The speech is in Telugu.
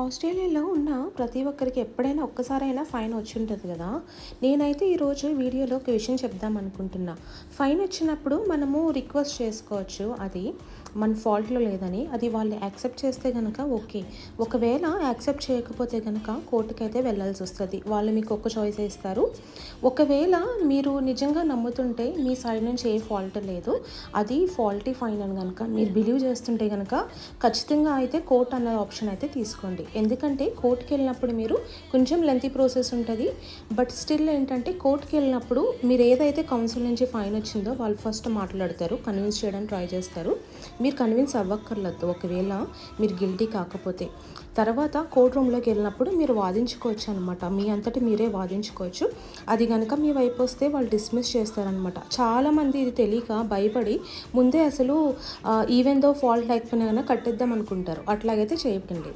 ఆస్ట్రేలియాలో ఉన్న ప్రతి ఒక్కరికి ఎప్పుడైనా ఒక్కసారైనా ఫైన్ వచ్చి ఉంటుంది కదా. నేనైతే ఈరోజు వీడియోలో ఒక విషయం చెప్దాం అనుకుంటున్నా. ఫైన్ వచ్చినప్పుడు మనము రిక్వెస్ట్ చేసుకోవచ్చు. అది మన ఫాల్ట్లో లేదని అది వాళ్ళు యాక్సెప్ట్ చేస్తే కనుక ఓకే. ఒకవేళ యాక్సెప్ట్ చేయకపోతే కనుక కోర్టుకైతే వెళ్ళాల్సి వస్తుంది. వాళ్ళు మీకు ఒక్క చాయిస్ ఇస్తారు. ఒకవేళ మీరు నిజంగా నమ్ముతుంటే మీ సైడ్ నుంచి ఏ ఫాల్ట్ లేదు అది ఫాల్టీ ఫైన్ అని కనుక మీరు బిలీవ్ చేస్తుంటే కనుక ఖచ్చితంగా అయితే కోర్ట్ అన్న ఆప్షన్ అయితే తీసుకోండి. ఎందుకంటే కోర్టుకి వెళ్ళినప్పుడు మీరు కొంచెం లెంతీ ప్రాసెస్ ఉంటుంది. బట్ స్టిల్ ఏంటంటే కోర్టుకి వెళ్ళినప్పుడు మీరు ఏదైతే కౌన్సిల్ నుంచి ఫైన్ వచ్చిందో వాళ్ళు ఫస్ట్ మాట్లాడతారు కన్విన్స్ చేయడానికి ట్రై చేస్తారు. మీరు కన్విన్స్ అవ్వక్కర్లేదు. ఒకవేళ మీరు గిల్టీ కాకపోతే. తర్వాత కోర్ట్ రూమ్లోకి వెళ్ళినప్పుడు మీరు వాదించుకోవచ్చు అనమాట మీ అంతటి మీరే వాదించుకోవచ్చు. అది కనుక మీ వైపు వస్తే వాళ్ళు డిస్మిస్ చేస్తారనమాట చాలామంది ఇది తెలియక భయపడి ముందే అసలు ఈవెన్ దో ఫాల్ట్ లేకపోయినా కట్టేద్దాం అనుకుంటారు. అట్లాగైతే చేయకండి.